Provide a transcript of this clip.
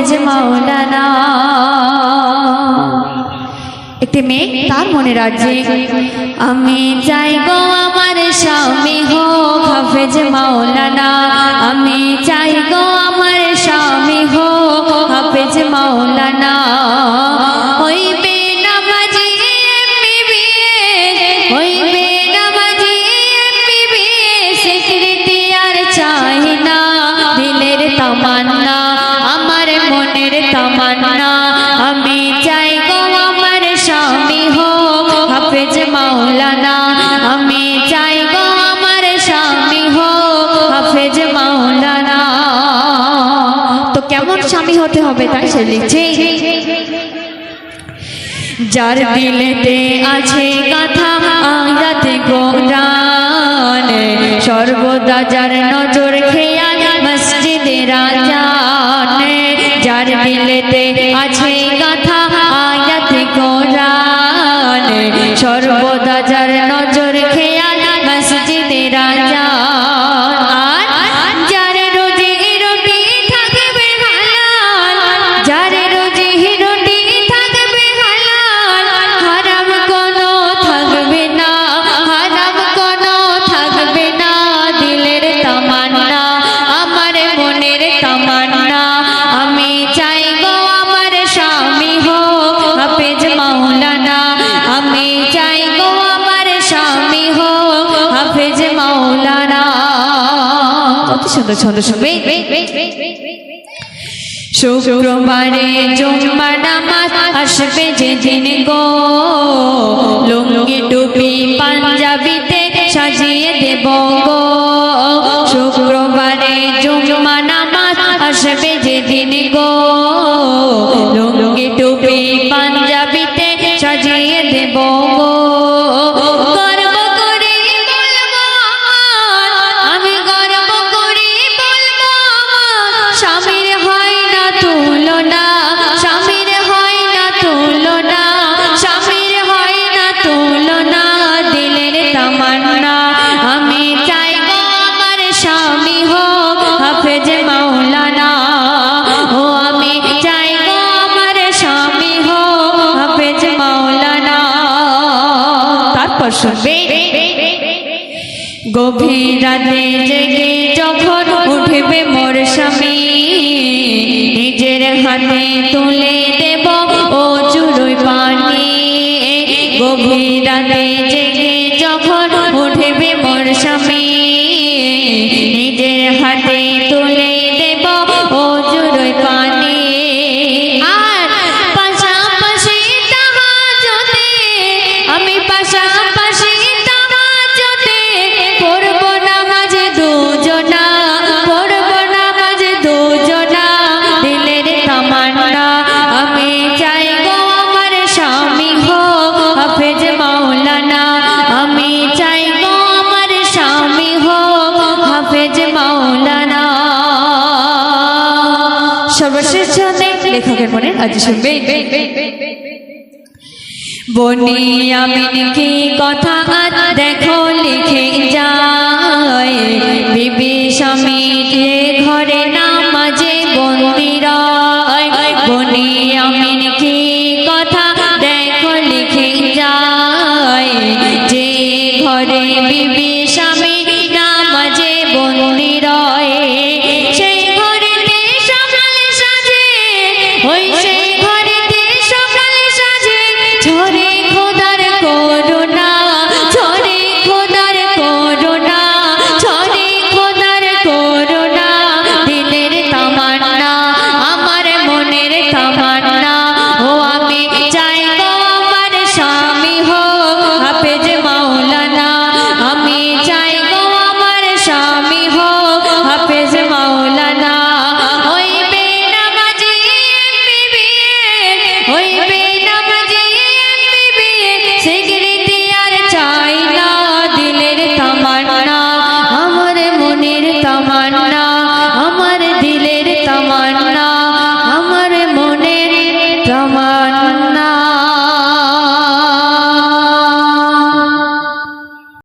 করেছে মাওলানা। একটি মেয়ে তার মনে রাজ্যে আমি চাই গো আমার স্বামী হোক হাফেজ মাওলানা। আমি চাই গো আমার স্বামী হোক হাফেজ মাওলানা। কেমন স্বামী হতে হবে তাই সে লিখছে। যার দিলেতে আছে কথা আয়াতে গোদান সর্বদা যার নজর খেয়াল মসজিদে রাজান, যার দিলেতে আছে কথা আয়াতে গোদান সর্ব শুক্রবারে জুম্মা নামাজ আসবে যেদিন গো। লুঙ্গি টুপি পাঞ্জাবিতে সাজিয়ে দেব গো। শুক্রবারে জুম্মা নামাজ আসবে যেদিন গো। লুঙ্গি শুনবে গভীর রাতে জেগে যখন উঠবে মোর স্বামী, নিজের হাতে তুলে দেব ও চুরুই পানি। গভীর রাতে মাওলানা, আমি চাই গো আমার স্বামী হো হাফেজ মাওলানা। সর্বশেষ লেখকের মনে আজ শুনবে। বনি আমি কি কথা? দেখো, লিখে যা করে বিবি